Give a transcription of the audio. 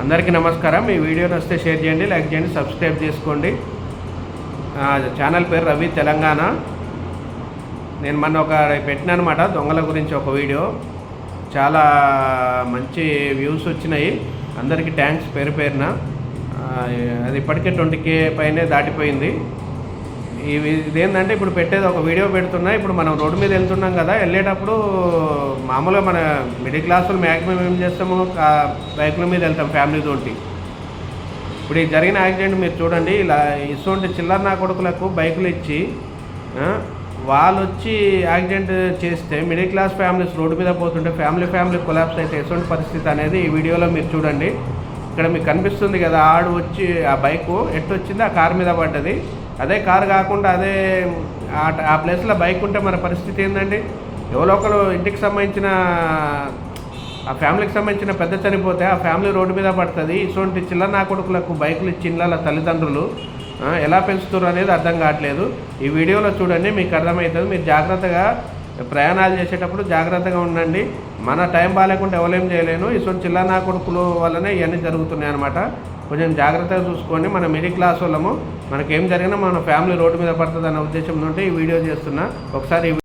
అందరికీ నమస్కారం. ఈ వీడియో నచ్చితే షేర్ చేయండి లైక్ చేయండి సబ్స్క్రైబ్ చేసుకోండి. ఛానల్ పేరు రవి తెలంగాణ. నేను మొన్న ఒక పెట్టినా అనమాట దొంగల గురించి ఒక వీడియో. చాలా మంచి వ్యూస్ వచ్చినాయి. అందరికీ థ్యాంక్స్ పేరు పేరున. అది ఇప్పటికే ట్వంటీ కే పైనే దాటిపోయింది. ఇవి ఇదేంటంటే ఇప్పుడు పెట్టేది ఒక వీడియో పెడుతున్నా ఇప్పుడు మనం రోడ్డు మీద వెళ్తున్నాం కదా వెళ్ళేటప్పుడు మామూలుగా మన మిడిల్ క్లాస్ వాళ్ళు మ్యాక్సిమం ఏం చేస్తాము బైకుల మీద వెళ్తాం ఫ్యామిలీతోటి ఇప్పుడు ఈ జరిగిన యాక్సిడెంట్ మీరు చూడండి ఇలా ఇటువంటి చిల్లర నా కొడుకులకు బైకులు ఇచ్చి వాళ్ళు వచ్చి యాక్సిడెంట్ చేస్తే మిడిల్ క్లాస్ ఫ్యామిలీస్ రోడ్డు మీద పోతుంటే ఫ్యామిలీ ఫ్యామిలీ కొలాప్స్ అయితే ఎటువంటి పరిస్థితి అనేది ఈ వీడియోలో మీరు చూడండి. ఇక్కడ మీకు కనిపిస్తుంది కదా ఆడు వచ్చి ఆ బైకు ఎట్టు వచ్చింది ఆ కారు మీద పడ్డది. అదే కారు కాకుండా అదే ఆ- ప్లేస్లో బైక్ ఉంటే మన పరిస్థితి ఏంటండి ఎవరో ఒకరు ఇంటికి సంబంధించిన ఆ ఫ్యామిలీకి సంబంధించిన పెద్ద చనిపోతే ఆ ఫ్యామిలీ రోడ్డు మీద పడుతుంది. ఇటువంటి చిల్లర నా కొడుకులకు బైకులు ఇచ్చి ఇళ్ళ తల్లిదండ్రులు ఎలా పెంచుతారు అనేది అర్థం కావట్లేదు. ఈ వీడియోలో చూడండి మీకు అర్థమవుతుంది. మీరు జాగ్రత్తగా ప్రయాణాలు చేసేటప్పుడు జాగ్రత్తగా ఉండండి. మన టైం బాగాలేకుండా ఎవరేం చేయలేను. ఇటువంటి చిల్లానా కొడుకులు వల్లనే ఇవన్నీ జరుగుతున్నాయి అనమాట కొంచెం జాగ్రత్తగా చూసుకోండి. మన మిడిల్ క్లాస్ వాళ్ళము మనకేం జరిగినా మన ఫ్యామిలీ రోడ్డు మీద పడుతుంది అనే ఉద్దేశం నుండి ఈ వీడియో చేస్తున్నా. ఒకసారి